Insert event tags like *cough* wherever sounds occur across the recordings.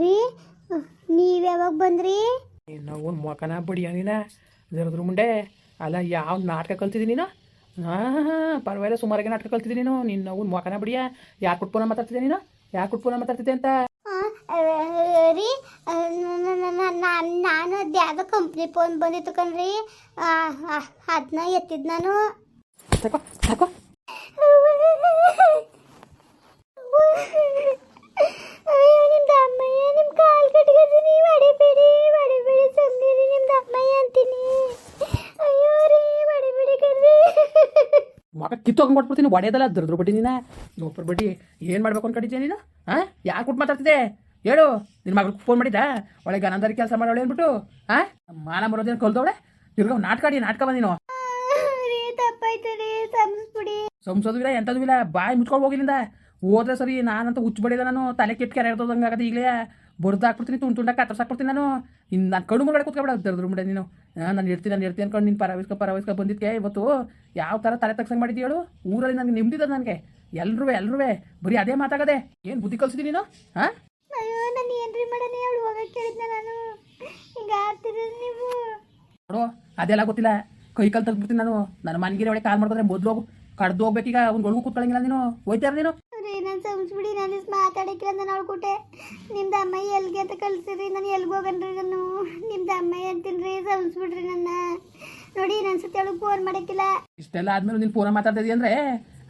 ರೀ? ನೀವು ಯಾವಾಗ ಬಂದ್ರಿ? ನಾವು ಮೊಕನ ಬಡಿಯ ನೀನ? ಜರದ್ರ ಮುಂಡೆ? ಅಲ್ಲ ಯಾವ ನಾಟಕ ಕಲ್ತಿದ್ದೀನಿ ನೀನು? ಹಾಂ ಪರವಾಗಿಲ್ಲ ಸುಮಾರಾಗಿ ನಾಟಕ ಕಲ್ತಿದ್ದೀನಿ ನೀನು. ನಿನ್ನ ಅವ್ನ ಮೊಕನ ಯಾರು ಕೊಟ್ಟು ಕುಟ್ಪೋನ ಮಾತಾಡ್ತಿದ್ದೆ ನೀನು? ಯಾರು ಕುಟ್ಪೋನ ಮಾತಾಡ್ತಿದ್ದೆ ಅಂತ? ರೀ ನಾನ್- ಅದು ಯಾವುದೋ ಕಂಪ್ನಿ ಫೋನ್ ಬಂದಿತ್ತು ಕಣ್ರಿ. ಅದನ್ನ ಎತ್ತಿದ್ ನಾನು. ಸಾಕೋ ಸಾಕೋ *laughs* ಅಯ್ಯೋ ನಿಮ್ದು ಅಮ್ಮಯ್ಯ ನಿಮ್ಮ ಕಾಲು ಕಟ್ಕೊತೀನಿ ಹೊಡಿಬೇಡಿ ಹೊಡಿಬೇಡಿ ಸುಮ್ಮನಿರಿ ನಿಮ್ದು ಅಮ್ಮಯ್ಯ ಅಂತೀನಿ ಅಯ್ಯೋ ರೀ ಹೊಡಿಬೇಡಿ ಕಣ್ರಿ ಕಿತ್ತೋಗಿ ಕೊಟ್ಬಿಡ್ತೀನಿ ಒಡೆಯದಲ್ಲ ದುರ್ದ್ರ ಬಡ್ಡಿ ನೀನ. ಒಬ್ಬರ ಬಡ್ಡಿ ಏನು ಮಾಡ್ಬೇಕು ಅನ್ಕೊಂಡಿದ್ದೆ ನೀನು? ಹಾಂ ಯಾಕೆ ಕೊಟ್ಟು ಮಾತಾಡ್ತಿದ್ದೆ? ಹೇಳು ನಿನ್ನ ಮಗಳಿಗೆ ಫೋನ್ ಮಾಡಿದ್ದ ಒಳಗೆ ಗನಂದರಿ ಕೆಲಸ ಮಾಡೋಳೆ ಅಂದ್ಬಿಟ್ಟು ಹಾಂ ಮಾನ ಬರೋದೇನು ಕಲ್ದವಳೆ? ಇರ್ಗ ನಾಟಕಾಡಿ ನಾಟಕ ಬಂದಿನೋ ರೀ ತಪ್ಪಾಯ್ತು ರೀ ಸಂಸ್ಬಿಡಿ ಸಂಸೋದು ಇಲ್ಲ ಎಂಥದ್ದು ಇಲ್ಲ, ಬಾಯಿ ಮುಚ್ಕೊಂಡು ಹೋಗಿಲ್ಲಿಂದ ಹೋದ್ರೆ ಸರಿ, ನಾನಂತ ಬಡಿದ ನಾನು, ತಲೆ ಕೆಟ್ಟ ಕೆರೆ ಇರ್ತದಂಗೆ ಆಗತ್ತೆ ಈಗಲೇ. ಬಡ್ದು ಹಾಕ್ಬಿಡ್ತೀನಿ ತುಂಡು ತುಂಡಕ್ಕೆ ಕತ್ತರ್ಸಾಕ್ಬಿಡ್ತೀನಿ ನಾನು. ಇನ್ನು ನಾನು ಕಣ್ಣು ಮುಗಡೆ ಕೂತ್ಕೊಬೇಡ ದರ್ದ್ರ ಮುಂಡೆ ನೀನು. ನಾನು ಇರ್ತೀನಿ ನಾನು ಇರ್ತೀನಿ ಅನ್ಕೊಂಡು ನೀನು ಪರವಿಸ್ಕ ಪರವಿಸ್ಕ ಬಂದಿದ್ಕೆ ಇವತ್ತು. ಯಾವ ಥರ ತಲೆ ತಗ್ಸಂಗೆ ಮಾಡಿದ್ದಿ ಹೇಳು? ಊರಲ್ಲಿ ನನಗೆ ನೆಮ್ಮದಿದ ನನಗೆ. ಎಲ್ರೂ ಎಲ್ರೂ ಬರೀ ಅದೇ ಮಾತಾಗದೆ. ಏನು ಬುದ್ಧಿ ಕಲ್ಸಿದ್ದೀನಿ ನೀನು? ಹಾಂ ಅಯ್ಯೋ ನಾನು ಏನ್ರಿ ಮಾಡೋಣ ಅವಳು ಹೋಗಕ್ಕೆ ಕೇಳಿದ್ನ ನಾನು. ಹಿಂಗ ಆಡ್ತಿರ ನೀವು. ನೋಡು ಅದೆಲ್ಲ ಗೊತ್ತಿಲ್ಲ. ಕೈ ಕಾಲು ತೆಗ್ದ್ಬಿಡ್ತೀನಿ ನಾನು. ನನ್ನ ಮನೆಗೆ ಒಳಗೆ ಕಾಲ್ ಮಾಡ್ಕೊಂಡ್ರೆ ಮೊದಲು ಹೋಗು. ಕಡ್ದು ಹೋಗ್ಬೇಕೀಗ ಅವ್ನು ಒಳಗೂ ಕೂತ್ಕೊಳ್ಳಂಗಿಲ್ಲ ನೀನು. ಹೋಯ್ತಾರ ನೀನು. ರೀ ನಾನು ಸಂಸ್ಬಿಡಿ ನಾನು ಮಾತಾಡಕ್ಕೆ ನಾನು ಅವಳ್ಕೊಟ್ಟೆ ನಿಮ್ದು ಅಮ್ಮಯ್ಯ ಎಲ್ಗೆ ಅಂತ ಕಳ್ಸಿರಿ ನಾನು ಎಲ್ಗೆ ಹೋಗನ್ರಿ ನಾನು? ನಿಮ್ದ ಅಮ್ಮಯ್ಯ ಅಂತೀನಿ ರೀ ಸಂಸ್ಬಿಡ್ರಿ ನನ್ನ. ನೋಡಿ ನನ್ನ ಸತಿ ಅವಳಿಗೆ ಫೋನ್ ಮಾಡಕ್ಕಿಲ್ಲ. ಇಷ್ಟೆಲ್ಲ ಆದ್ಮೇಲೆ ನೀನು ಫೋನ ಮಾತಾಡ್ತಿದ್ದಿ ಅಂದ್ರೆ?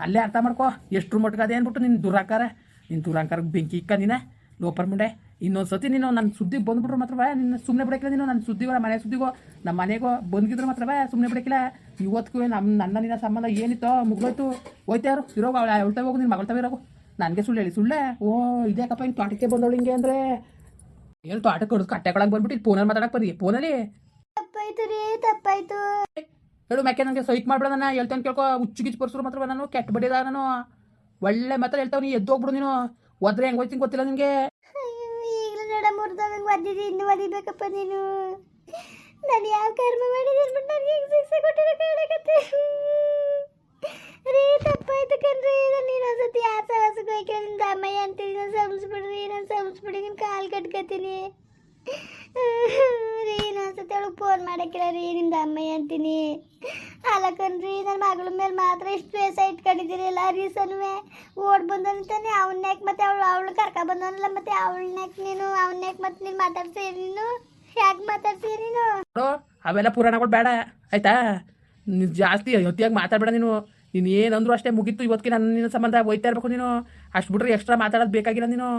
ಅಲ್ಲೇ ಅರ್ಥ ಮಾಡ್ಕೋ. ಎಷ್ಟು ಅದೇ ಅಂದ್ಬಿಟ್ಟು ನಿನ್ನ ದುರಾಕಾರ. ನಿನ್ ದುರಾಕಾರಕ್ಕೆ ಬೆಂಕಿ ಇಕ್ಕ ನೀನ, ಲೋಪರ್ ಮುಂಡೆ. ಇನ್ನೊಂದು ಸತಿ ನೀನು ನನ್ನ ಸುದ್ದಿಗೆ ಬಂದ್ಬಿಟ್ರು ಮಾತ್ರ ನಿನ್ನ ಸುಮ್ಮನೆ ಬಿಡಕ್ಕಿಲ್ಲ ನೀನು ನನ್ನ ಸುದ್ದಿಗೋ ನಮ್ಮ ಮನೆ ಸುದ್ದಿಗೋ ನಮ್ಮ ಮನೆಗೋ ಬಂದಿದ್ರು ಮಾತ್ರ ಸುಮ್ಮನೆ ಬಿಡಕ್ಕಿಲ್ಲ. ಇವತ್ತಿಗೂ ನಮ್ಮ ನನ್ನ ನಿನ್ನ ಸಂಬಂಧ ಏನಿತ್ತೋ ಮುಗ್ದೋಯ್ತು. ಹೋಯ್ತಾ ಯಾರು ಇರೋಗು ಅವಳ ಅವಳ್ತಾ ಹೋಗು ನಿನ್ನ ಮಗಳ್ತಾವೆ ಇರೋಗು. ನನಗೆ ಸುಳ್ಳು ಹೇಳಿ ಸುಳ್ಳೆ? ಓ ಇದೇಕಪ್ಪ ಹಿಂಗೆ ತೋಟಕ್ಕೆ ಬಂದವಳು ಹಿಂಗೆ ಅಂದರೆ? ಏನು ತೋಟಕ್ಕೆ ಹೊಡೆದು ಕಟ್ಟೆಕೊಳಗೆ ಬಂದ್ಬಿಟ್ಟು ಫೋನಲ್ಲಿ ಮಾತಾಡಕ್ಕೆ ಬರೀ ಫೋನಲ್ಲಿ? ತಪ್ಪಾಯ್ತು ರೀ ತಪ್ಪಾಯ್ತು. ಹೇಳು ಮ್ಯಾಕೆ ನನಗೆ ಸೈಕ್ ಮಾಡ್ಬೇಡ ನಾನು ಹೇಳ್ತೇನೆ ಕೇಳ್ಕೊ ಹುಚ್ಚು ಗಿಚ್ಚು ಬರ್ಸರು ಮಾತ್ರ ನಾನು ಕೆಟ್ಟ ಬಡಿದ ನಾನು. ಒಳ್ಳೆ ಮಾತ್ರ ಹೇಳ್ತಾವ ನೀ ಎದ್ದು ಹೋಗ್ಬಿಡು ನೀನು. ಒದ್ರೆ ಹೆಂಗೆ ಹೋಯ್ತೀನಿ ಗೊತ್ತಿಲ್ಲ ನಿನಗೆ ಈಗಲೂ ನಡ ಮುರಿದಾಗ ಒದ್ದಿದ್ದು ಇನ್ನು ಒದಿಬೇಕಪ್ಪ ನೀನು. ನಾನು ಯಾವ ಕರ್ಮ ಮಾಡಿದೆ ಅಂದ್ಬಿಟ್ಟು ನನಗೆ ಹೆಂಗೆ ಶಿಕ್ಷೆ ಕೊಟ್ಟಿರೋ ಕೇಳಕತ್ತೆ ರೀ, ತಪ್ಪಾಯ್ತು ಕಣ್ರಿ ನಾನು ಇನ್ನೊಂದ್ಸತಿ ಯಾವ ಸವಾಸಕ್ಕೆ ಹೋಯ್ಕೆ ನಿಮ್ದು ಅಮ್ಮಯ್ಯ ಅಂತೀನಿ ನಾನು ಸಂಸ್ಬಿಡ್ರಿ ನಾನು ಸಂಸ್ಬಿಡಿ ನಿಮ್ಮ ಕಾಲು ಕಟ್ಕೊತೀನಿ. ರೀ ಅವಳಿಗೆ ಫೋನ್ ಮಾಡಕ್ಕಿಲ್ಲ ರೀ ನಿಮ್ದು ಅಮ್ಮಯ್ಯ ಅಂತೀನಿ. ಅಲ್ಲ ನನ್ನ ಮಗಳ ಮೇಲೆ ಮಾತ್ರ ಇಷ್ಟು ದ್ವೇಷ ಇಟ್ಕೊಂಡಿದ್ದೀರಿ ಎಲ್ಲ ರೀಸನ್ವೇ ಓಡ್ ಬಂದಂತಾನೆ ಅವನ್ಯಾಕ್ ಮತ್ತೆ ಅವಳು ಅವಳು ಕರ್ಕ ಬಂದನಲ್ಲ ಮತ್ತೆ ಅವಳನ್ಯಾಕ್ ನೀನು? ಅವನ್ಯಾಕ್ ಮತ್ತೆ ನೀನು ಮಾತಾಡ್ತೀರಿ ನೀನು? ಯಾಕೆ ಮಾತಾಡ್ತೀರಿ ನೀನು? ಅವೆಲ್ಲ ಪುರಾಣಗಳು ಬೇಡ, ಆಯ್ತಾ? ನೀನು ಜಾಸ್ತಿ ಅತಿಯಾಗಿ ಮಾತಾಡಬೇಡ ನೀನು. ನೀನು ಏನಂದ್ರು ಅಷ್ಟೇ ಮುಗೀತು, ಇವತ್ತಿಗೆ ನನ್ನ ನಿನ್ನ ಸಂಬಂಧ ಹೋಯ್ತಾ ಇರಬೇಕು ನೀನು. ಅಷ್ಟು ಬಿಟ್ರೆ ಎಕ್ಸ್ಟ್ರಾ ಮಾತಾಡೋದು ಬೇಕಾಗಿಲ್ಲ ನೀನು.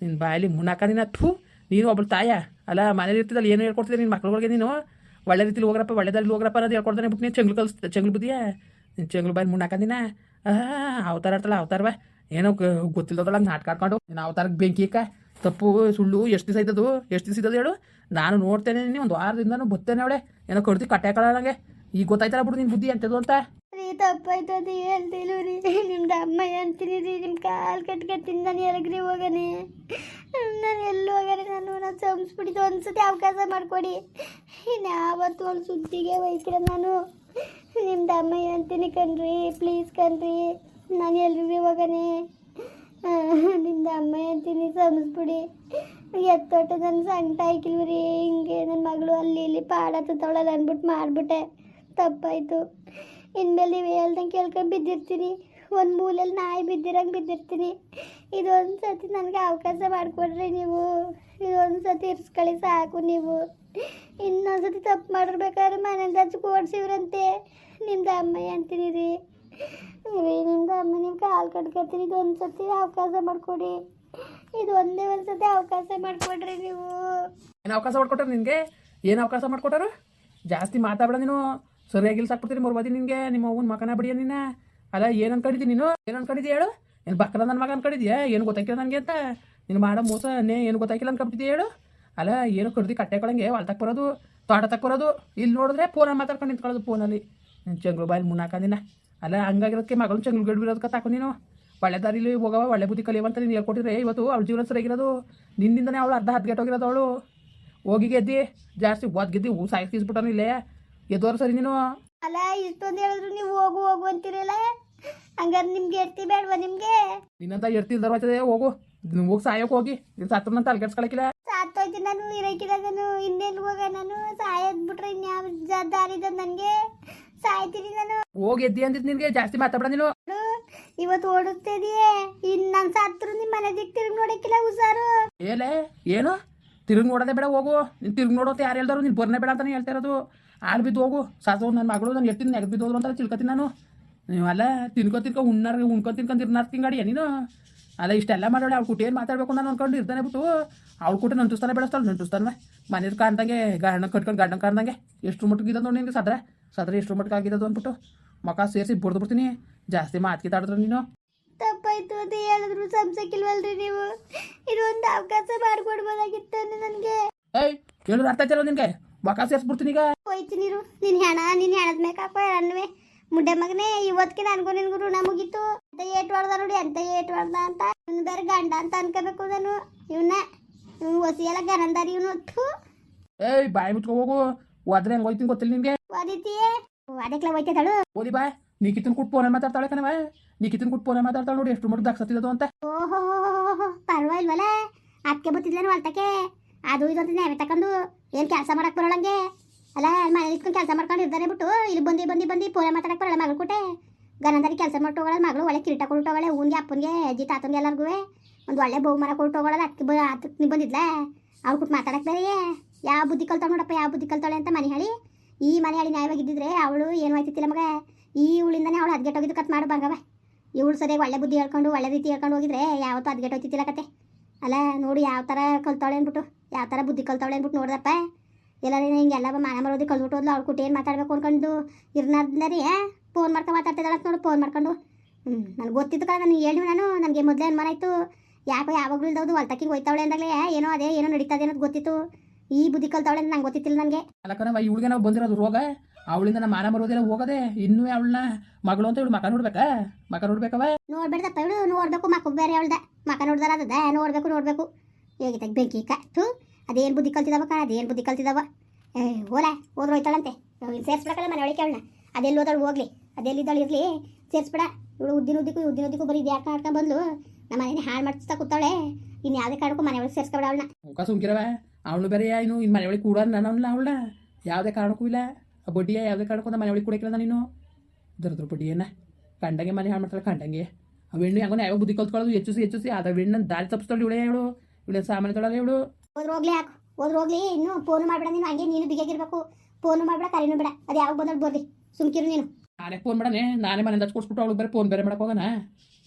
ನಿನ್ನ ಬಾಯಲ್ಲಿ ಮುನ್ನಾಕ ನೀನು, ಥೂ. ನೀನು ಒಬ್ಬಳು ತಾಯ. ಅಲ್ಲ ಮನೇಲಿ ಇರ್ತದಲ್ಲ ಏನು ಹೇಳ್ಕೊಡ್ತಿದ್ದೆ ನಿನ್ನ ಮಕ್ಳುಗಳಿಗೆ ನೀನು? ಒಳ್ಳೆ ರೀತಿಲಿ ಹೋಗ್ರಪ್ಪ ಒಳ್ಳೆ ದಾರಿ ಹೋಗ್ರಪ್ಪ ಅನ್ನೋದು ಹೇಳ್ಕೊಡ್ತಾನೆ ಬಿಟ್ಟು ನೀನು ಚೆಂಗ್ಳು ಕಲ್ಸ್, ಚೆಂಗ್ಳು ಬುದ್ಧಿಯಾ? ನೀನು ಚೆಂಗ್ಳು ಬಾಯಿ ಮುನ್ನಾಕಂದಿನ ಅವತಾರ ಆಡ್ತಲ್ಲ ಅವತಾರವ ಏನೋ ಗೊತ್ತಿಲ್ಲದಲ್ಲ ನಾಟಕ ಆಡ್ಕೊಂಡು ನೀನು ಅವತಾರಕ್ಕೆ ಬೆಂಕಿ ಇಕ್ಕ ತಪ್ಪು, ಸುಳ್ಳು, ಎಷ್ಟು ದಿವಸ ಆಯ್ತದು ಎಷ್ಟು ದಿವಸ ಇದ್ದದು ಹೇಳು. ನಾನು ನೋಡ್ತೇನೆ ನೀನು ಒಂದು ವಾರದಿಂದನೂ ಬರ್ತೇನೆ ಅವಳೆ. ಏನೋ ಕಡ್ದು ಕಟ್ಟೆ ನನಗೆ ಈಗ ಗೊತ್ತಾಯ್ತಲ್ಲ ಬಿಡು ನಿನ್ನ ಬುದ್ಧಿ ಅಂತದು ಅಂತ. ರೀ, ತಪ್ಪಾಯ್ತದ ಹೇಳ್ತಿಲ್ಲ ರೀ. ನಿಮ್ದು ಅಮ್ಮ ಅಂತೀನಿ ರೀ ನಿಮ್ಮ ಕಾಲು ಕಟ್ಕೊತೀನಿ ನಾನು ಹೋಗನೆ. ನಾನು ಎಲ್ಲಿ ಹೋಗನೆ ನಾನು ನಾನು ಸಂಸ್ಬಿಟ್ಟಿದ್ದು ಒಂದ್ಸತಿ ಅವಕಾಶ ಮಾಡಿಕೊಡಿ. ಇನ್ಯಾವತ್ತು ಒಂದು ಸುದ್ದಿಗೆ ವಹಿಸ್ಕಿರ ನಾನು. ನಿಮ್ದು ಅಮ್ಮ ಅಂತೀನಿ ಕಣ್ರಿ ಪ್ಲೀಸ್ ಕಣ್ರಿ. ನಾನು ಎಲ್ರಿಗೂ ಹೋಗನೆ ನಿಮ್ದು ಅಮ್ಮ ಅಂತೀನಿ ಸಂಸ್ಬಿಡಿ. ಎತ್ತೋಟ ನನ್ನ ಸಂಕಟ ರೀ, ಹಿಂಗೆ ನನ್ನ ಮಗಳು ಅಲ್ಲಿ ಇಲ್ಲಿ ಪಾಡತ್ತವಳಲ್ಲ ಅಂದ್ಬಿಟ್ಟು ಮಾಡಿಬಿಟ್ಟೆ. ತಪ್ಪಾಯಿತು. ಇನ್ಮೇಲೆ ನೀವು ಹೇಳ್ದಂಗೆ ಕೇಳ್ಕೊಂಡು ಬಿದ್ದಿರ್ತೀನಿ. ಒಂದು ಮೂಲೆಯಲ್ಲಿ ನಾಯಿ ಬಿದ್ದಿರಂಗೆ ಬಿದ್ದಿರ್ತೀನಿ. ಇದೊಂದು ಸತಿ ನನಗೆ ಅವಕಾಶ ಮಾಡಿಕೊಡ್ರಿ ನೀವು. ಇದೊಂದು ಸತಿ ಇರಿಸ್ಕೊಳ್ಳಿ ಸಾಕು ನೀವು. ಇನ್ನೊಂದು ಸತಿ ತಪ್ಪು ಮಾಡಿರ್ಬೇಕಾದ್ರೆ ಮನೇಲಿ ಹಚ್ಚಿ ಓಡಿಸಿವ್ರಂತೆ. ನಿಮ್ದು ಅಮ್ಮ ಅಂತೀನಿ ರೀ, ನಿಮ್ದು ಅಮ್ಮ ನಿಮ್ಮ ಕಾಲು ಕಟ್ಕೊತೀನಿ. ಇದೊಂದು ಸತಿ ಅವಕಾಶ ಮಾಡಿಕೊಡಿ. ಇದು ಒಂದೇ ಒಂದು ಸತಿ ಅವಕಾಶ ಮಾಡಿಕೊಡ್ರಿ ನೀವು. ಏನು ಅವಕಾಶ ಮಾಡಿಕೊಟ್ರು ನಿನಗೆ? ಏನು ಅವಕಾಶ ಮಾಡ್ಕೊಟ್ಟಾರು? ಜಾಸ್ತಿ ಮಾತಾಡಬೇಡ ನೀನು. ಸರಿಯಾಗಿಲ್ಲ ಸಾಕ್ಬಿಡ್ತೀನಿ ಮೂರ್ವಾದಿ ನಿನಗೆ. ನಿಮ್ಮ ಅವ್ವನ ಮಕನ ಬಿಡಿಯ ನಿನ್ನ ಅಲ್ಲ, ಏನು ಅನ್ಕೊಂಡಿದ್ದೀನಿ ನೀನು? ಏನು ಅನ್ಕೊಂಡಿದ್ದಿ ಹೇಳು? ಏನು ಬಕ್ರ ನನ್ನ ಮಗ ಅನ್ಕೊಂಡಿದ್ಯಾ ಏನು ಗೊತ್ತಾಗಿಲ್ಲ ನನಗೆ ಅಂತ. ನೀನು ಮಾಡೋ ಮೋಸ, ನೇ, ಏನು ಗೊತ್ತಾಗಿಲ್ಲ ಅನ್ಕೊಂಡಿದ್ಯಾ ಹೇಳು. ಅಲ್ಲ, ಏನು ಕಡ್ದು ಕಟ್ಟೆ ಕೊಳಂಗೆ ಹೊಲ್ತಕ್ಕೆ ಬರೋದು ತೋಟ ತಕ್ಕ ಬರೋದು. ಇಲ್ಲಿ ನೋಡಿದ್ರೆ ಫೋನಲ್ಲಿ ಮಾತಾಡ್ಕೊಂಡು ನಿಂತ್ಕೊಳ್ಳೋದು ಫೋನಲ್ಲಿ ಚಂಗ್ಳು ಬಾಯಲ್ಲಿ ಮುನ್ನಾಕಂದಿನ ಅಲ್ಲ ಹಂಗಾಗಿರೋದಕ್ಕೆ ಮಗಳು ಚಂಗ್ಳು ಗಿಡ ಬಿಡೋದಕ್ಕೆ ತಾಕು ನೀನು? ಒಳ್ಳೆ ದಾರಿಲಿ ಹೋಗವ, ಒಳ್ಳೆ ಬುದ್ಧಿ ಕಲಿಯವ ಅಂತ ನೀನು ಹೇಳ್ಕೊಟ್ಟಿದ್ರೆ ಇವತ್ತು ಅವಳ ಜೀವನ ಸರಿಯಾಗಿರೋದು. ನಿನ್ನಿಂದನೇ ಅವಳು ಅರ್ಧ ಹದ್ಗೆಟ್ಟೋಗಿರೋದು ಅವಳು. ಹೋಗಿ ಗೆದ್ದಿ, ಜಾಸ್ತಿ ಓದ್ ಗೆದ್ದಿ ಹೂ ಸಾಯಿಸ್ಬಿಟ್ಟನು ಇಲ್ಲೇ. ಎದ್ದೋರು ಸರಿ ನೀನು? ಅಲ್ಲ, ಇಷ್ಟೊಂದು ಹೇಳಿದ್ರು ನೀವು ಹೋಗು ಹೋಗು ಅಂತೀರಲ್ಲ? ಹಂಗಾರೆ ನಿಮ್ಗೆ ಎಡ್ತಿ ಬೇಡವಾ ನಿಮ್ಗೆ? ನಿನ್ನಂತ ಎರ್ತಿ ಹೋಗ್ತದೆ ಹೋಗು. ಹೋಗಿ ಸಾಯಕ್ ಹೋಗಿ. ನಿನ್ ಸತ್ರ ಅಲ್ಗಡ್ಸ್ಕೊಳಕಿಲ್ಲ ಕೆಡ್ಸ್ಕೊಳಕಿಲ್ಲ. ನಾನು ಇರಕಿಲ್ಲ ನಾನು. ಇನ್ನೆಲ್ಲಿ ಹೋಗ ನಾನು? ಸಾಯದ್ ಬಿಟ್ರೆ ಇನ್ಯಾವ ಜ- ದಾರಿ ನನಗೆ? ಸಾಯ್ತೀನಿ ನಾನು. ಹೋಗಿ ಎದ್ದಿ ಅಂದಿದ್ದು ನಿನಗೆ ಜಾಸ್ತಿ ಮಾತಾಡ ನೀನು. ನೋಡು, ಇವತ್ತು ಇನ್ ನನ್ನ ಸತ್ರು ನಿಮ್ಮ ಮನೆ ದಿಕ್ ತಿರುಗಿ ನೋಡಕ್ಕಿಲ್ಲ ಹುಷಾರು. ಏಲೆ ಏನು? ತಿರುಗ್ ನೋಡೋದೇ ಬೇಡ ಹೋಗು. ನಿನ್ ತಿರುಗ್ ನೋಡೋದು ಯಾರು ಹೇಳ್ದಾರು ನಿನ್ ಬರ್ನೇ ಬೇಡ ಅಂತಾನೆ ಹೇಳ್ತಾ ಇರೋದು. ಬಿದ್ದು ಹೋಗು. ಸಾಸು ನನ್ನ ಮಗಳು ನಾನು ಎತ್ತಿನ ನೆಗದು ಬಿದ್ದು ಹೋದ್ರು ಅಂತ ತಿಳ್ಕೊತೀನಿ ನಾನು. ನೀವು ಅಲ್ಲ ತಿನ್ಕೊ ತಿನ್ಕೊ ಉಣ್ಣಾರ ಉಣ್ಕೊಂಡು ತಿನ್ಕೊಂಡು ಇರ್ನಾರ್ ತಿಂಗಾಡಿ ನೀನು ಅಲ್ಲ ಇಷ್ಟೆಲ್ಲ ಮಾಡೋಳೆ ಅವ್ಳು ಕುಟಿ ಏನು ಮಾತಾಡ್ಬೇಕು ನಾನು ಅನ್ಕೊಂಡು ಇರ್ತಾನೆ ಬಿಟ್ಟು ಅವ್ಳು ಕುಟಿ ನಂಟಿಸ್ತಾನೆ ಬೆಳೆಸ್ತಾಳೆ ನಂಟಿಸ್ತಾನೆ ಮನೇದು ಕಾಣ್ದಂಗೆ ಗಂಡ ಕಟ್ಕೊಂಡು ಗಂಡನ ಕಾಣ್ದಂಗೆ ಎಷ್ಟು ಮಟ್ಟಿಗೆ ಇದ್ದದ್ದು ನೋಡಿ ನಿನಗೆ ಸದ್ರೆ? ಸದ್ರೆ ಎಷ್ಟು ಮಟ್ಟಿಗೆ ಆಗಿರೋದು ಅಂದ್ಬಿಟ್ಟು ಮಕ ಸೇರಿಸಿ ಬಡ್ದು ಬಿಡ್ತೀನಿ. ಜಾಸ್ತಿ ಮಾತು ತಾಡಿದ್ರೆ ನೀನು. ತಪ್ಪಾಯ್ತು ಅಂತ ಹೇಳಿದ್ರು ಸಂಸಕ್ಕಿಲ್ವಲ್ರಿ ನೀವು? ಇದೊಂದು ಅವಕಾಶ ಮಾಡ್ಕೊಡ್ಬೋದಾಗಿತ್ತು ನನಗೆ. ಏಯ್ ಹೇಳಿದ್ರೆ ಅರ್ಥ ಆಯ್ತಲ್ಲ ನಿನಗೆ? ಮಕ ಸೇರಿಸ್ಬಿಡ್ತೀನಿ ಈಗ. ಹೋಯ್ತೀನಿ ನಿನ್. ಹೆಣ ನೀನು ಹೆಣದ ಮೇಕಾಕೋ ಅನ್ನುವೆ ಮುಡ್ಡೆ ಮಗನೇ ಇವತ್ತಿಗೆ ನನಗೂ ನಿನ್ಗೂ ಋಣ ಮುಗೀತು. ಅಂತ ಏಟ್ ಹೊಡ್ದ ನೋಡಿ ಅಂತ ಏಟ್ ಹೊಡ್ದ ಅಂತ. ಇವ್ನು ಬೇರೆ ಗಂಡ ಅಂತ ಅನ್ಕೋಬೇಕು ನಾನು ಇವನ್ನ ಇವ್ನು ಹೊಸಿ ಎಲ್ಲ ಗನಂದಾರಿ ಇವನು. ಥೂ. ಏಯ್ ಬಾಯಿ ಮುಚ್ಕೊ ಹೋಗು. ಹೋದ್ರೆ ಹೆಂಗೆ ಹೋಯ್ತೀನಿ ಗೊತ್ತಿಲ್ಲ ನಿಮ್ಗೆ ಓದಿತೀಯೇ? ಅದಕ್ಕೆ ಹೋಯ್ತದಳು ಓದಿ ಬಾ ನೀ ಕಿತ್ತಿನ ಕುಟ್ ಫೋನ್ ಮಾತಾಡ್ತಾಳೆ ಕಣವ ನೀ ಕಿತ್ತಿನ ಕುಟ್ ಫೋನ್ ಮಾತಾಡ್ತಾಳೆ ನೋಡಿ ಎಷ್ಟು ಮಟ್ಟಿಗೆ ದಾಕ್ಸತ್ತಿದ್ದು ಅಂತ. ಓಹೋ ಪರವಾಗಿಲ್ವಲ್ಲ ಅದಕ್ಕೆ ಬತ್ತಿದ್ಲೇನು ಹೊಲ್ತಕ್ಕೆ ಅದು ಇದು ಅಂತ ನ್ಯಾಯ ತಕೊಂಡು ಏನು ಕೆಲಸ ಮಾಡಕ್ ಬರೋಳಂಗೆ ಅಲ್ಲ ಮನೇಲಿ ಇಟ್ಕೊಂಡು ಕೆಲಸ ಮಾಡ್ಕೊಂಡು ಇರ್ತಾರೆ ಬಿಟ್ಟು, ಇಲ್ಲಿ ಬಂದು ಬಂದು ಬಂದು ಫೋನ್ ಮಾತಾಡಕ್ಕೆ ಬರಲ್ಲ ಮಗಳು ಕೊಟ್ಟೆ ಗನಂದರಿ ಕೆಲಸ ಹೋಗೋಳ ಮಗಳು, ಒಳ್ಳೆ ಕಿರೀಟ ಕೊಟ್ಟು ಹೋಗೋಳೆ ಊನ್ಗೆ, ಅಪ್ಪನಿಗೆ, ಅಜ್ಜಿ, ತಾತನಿಗೆ ಎಲ್ಲರಿಗೂ ಒಂದು ಒಳ್ಳೆ ಬಹುಮಾನ ಕೊಟ್ಟು ಹೋಗೋಳ ಅಕ್ಕಿ ಬ ಅದಕ್ಕೆ ಬಂದಿದ್ಲ? ಅವ್ಳು ಕೊಟ್ಟು ಮಾತಾಡಕ್ಕೆ ಬೇರೆ ಯಾವ ಬುದ್ಧಿ ಕಲ್ತಾಳೆ ನೋಡಪ್ಪ, ಯಾವ ಬುದ್ಧಿ ಕಲ್ತಾಳೆ ಅಂತ ಮನೆ ಹೇಳಿ. ಈ ಮನೆ ಹೇಳಿ ನ್ಯಾಯವಾಗಿದ್ದಿದ್ರೆ ಅವಳು ಏನು ಆಯ್ತಿತ್ತಿಲ್ಲ ಮಗ? ಈ ಉಳಿಂದನೇ ಅವಳು ಹದ್ಗೆಟ್ಟೋಗಿದ್ದು ಕತ್ ಮಾಡು ಬಂಗವ ಇವಳು ಸರಿಯಾಗಿ ಒಳ್ಳೆ ಬುದ್ಧಿ ಹೇಳ್ಕೊಂಡು, ಒಳ್ಳೆ ರೀತಿ ಹೇಳ್ಕೊಂಡು ಹೋಗಿದ್ರೆ ಯಾವತ್ತೂ ಹದ್ಗೆಟ್ ಹೋಯ್ತಿತ್ತಿಲ್ಲ ಕತೆ. ಅಲ್ಲ, ನೋಡಿ, ಯಾವ ಥರ ಕಲ್ತಾಳೆ ಅಂದ್ಬಿಟ್ಟು, ಯಾವ ಥರ ಬುದ್ಧಿ ಕಲ್ತಾಳೆ ಅಂದ್ಬಿಟ್ಟು ನೋಡ್ದಪ್ಪ. ಎಲ್ಲರೂ ಹಿಂಗೆಲ್ಲ ಮಾನ ಮರೋದಿ ಕಲ್ಬಿಟ್ಟು ಹೋದ್ಲು ಅವ್ಳು ಕುಟ್ಟು ಏನು ಮಾತಾಡ್ಬೇಕು ಅನ್ಕೊಂಡು ಇರ್ನಾರ್ದರಿ ಫೋನ್ ಮಾಡ್ಕೊಂಡು ಮಾತಾಡ್ತಿದ್ದಾಳೆ ನೋಡು ಫೋನ್ ಮಾಡ್ಕೊಂಡು. ಹ್ಞೂ ನನಗೆ ಗೊತ್ತಿತ್ತು ಕಣ ನಾನು ಹೇಳಿ ನಾನು. ನನಗೆ ಮೊದಲೇ ಅನುಮಾನ ಆಯಿತು. ಯಾಕೋ ಯಾವಾಗಲೂ ಇಲ್ದವ್ದು ಹೊಲ್ತಕ್ಕಿಂಗೆ ಹೋಯ್ತಾವಳೆ ಅಂದಾಗಲೇ ಏನೋ ಅದೇ ಏನೋ ನಡೀತದೆ ಅನ್ನೋದು ಗೊತ್ತಿತ್ತು. ಈ ಬುದ್ಧಿ ಕಲ್ತಾವಳೆ ಅಂತ ನಂಗೆ ಗೊತ್ತಿತ್ತಿಲ್ಲ ನನಗೆ. ಅಲ್ಲ ಕಣವ ಇವಳಿಗೆ ನಾವು ಬಂದಿರೋದು ರೋಗ? ಅವಳಿಂದ ನಮ್ಮ ಮಾನ ಬರೋದೆಲ್ಲ ಹೋಗದೆ ಇನ್ನೂ ಅವಳನ್ನ ಮಗಳು ಅಂತ ಇವಳು ಮಕ ನೋಡ್ಬೇಕಾ? ಮಕ ನೋಡ್ಬೇಕವ? ನೋಡ್ಬೇಡ್ದಪ್ಪ ಇವಳು ನೋಡ್ಬೇಕು ಮಕ್ಕ ಬೇರೆ ಅವಳ್ದ. ಮಕ ನೋಡ್ದಾರ ಅದ ನೋಡ್ಬೇಕು ನೋಡ್ಬೇಕು. ಹೇಗಿದ್ದಾಗ ಬೆಂಕಿ ತು ಅದೇನು ಬುದ್ಧಿ ಕಲ್ತಿದಾವ ಕಣ, ಅದೇನು ಬುದ್ಧಿ ಕಲ್ತಿದಾವ? ಏ ಹೋದ್ರೆ ಹೋಯ್ತಾಳಂತೆ. ಇಲ್ಲಿ ಸೇರಿಸ್ಬಿಡಕಲ್ಲ ಮನೆ ಒಳಗೆ ಕೇಳೋಣ ಅದೆಲ್ಲಿ ಹೋದಳು ಹೋಗ್ಲಿ ಅದೆಲ್ಲಿದ್ದಾಳು ಇರಲಿ, ಸೇರಿಸ್ಬಿಡ. ಇವಳು ಉದ್ದಿನ ಉದ್ದಿಕ್ಕೂ ಉದ್ದಿನ ಉದ್ದಿಕ್ಕೂ ಬರೀ ಯಾಕೆ ಮಾಡ್ಕೊಂಡು ಬಂದ್ಲು? ನಮ್ಮ ಮನೇನೆ ಹಾಳು ಮಾಡಿಸ್ತಾ ಕೂತಾಳೆ. ಇನ್ನು ಯಾವುದೇ ಕಾರಣಕ್ಕೂ ಮನೆ ಒಳಗೆ ಸೇರಿಸ್ಕೊಬಿಡವಳ ಮುಖ ಸುಮ್ಕಿರವ? ಅವಳು ಬೇರೆ ಇನ್ನು ಇನ್ನು ಮನೆಯೊಳಗೆ ಕೂಡ ನಾನು ಅವಳನ್ನ ಯಾವುದೇ ಕಾರಣಕ್ಕೂ ಇಲ್ಲ. ಆ ಬಡ್ಡಿಯ ಯಾವುದೇ ಕಾರಣಕ್ಕೂ ನಮ್ಮ ಒಳಗೆ ಕುಡಿಕಿಲ್ಲ ನೀನು. ದರದ್ರ ಬಡ್ಡಿಯನ್ನ. ಕಂಡಂಗೆ ಮನೆ ಹಾಳು ಮಾಡ್ತಾಳೆ ಕಂಡಂಗೆ. ಆ ಹೆಣ್ಣು ಯಾವಾಗ ಯಾವ ಬುದ್ಧಿ ಕಲ್ತ್ಕೊಳ್ಳೋದು ಹೆಚ್ಚಿಸಿ ಹೆಚ್ಚಿಸಿ ಅದ ಹೆಣ್ಣನ್ನು ದಾರಿ ತಪ್ಪಿಸ್ತಾಳೆ ಇವಳೇ ಇವಳು. ಇವಳೆ ಸಾಮಾನ್ಯ ತೊಳಲ್ಲ ಇವಳು. ಹೋದ್ರು ಹೋಗ್ಲಿ ಯಾಕೆ? ಹೋದ್ರ ಹೋಗ್ಲಿ ಇನ್ನು ಫೋನ್ ಮಾಡ್ಬೇಡ ನೀನು ಹಂಗೆ ನೀನು ಬಿಗಿಯಾಗಿರ್ಬೇಕು ಫೋನ್ ಮಾಡ್ಬೇಡ ಕರೆನೂ ಬೇಡ. ಅದು ಯಾವಾಗ ಬಂದ್ರೆ ಬರ್ರಿ ಸುಮ್ಕಿರು ನೀನು. ನಾನೇ ಫೋನ್ ಮಾಡನೆ ನಾನೇ ಮನೆ ಹಚ್ಕೊಡ್ಸ್ಬಿಟ್ಟು ಅವಳು ಬೇರೆ ಫೋನ್ ಬೇರೆ ಮಾಡಕ್ಕೆ ಹೋಗೋಣ.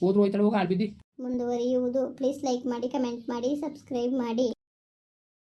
ಹೋದ್ರು ಹೋಯ್ತಾಳೆ ಹೋಗಿ ಆಳ್ಬಿದ್ದಿ ಮುಂದುವರಿಯುವುದು. ಪ್ಲೀಸ್ ಲೈಕ್ ಮಾಡಿ ಕಮೆಂಟ್ ಮಾಡಿ ಸಬ್ಸ್ಕ್ರೈಬ್ ಮಾಡಿ.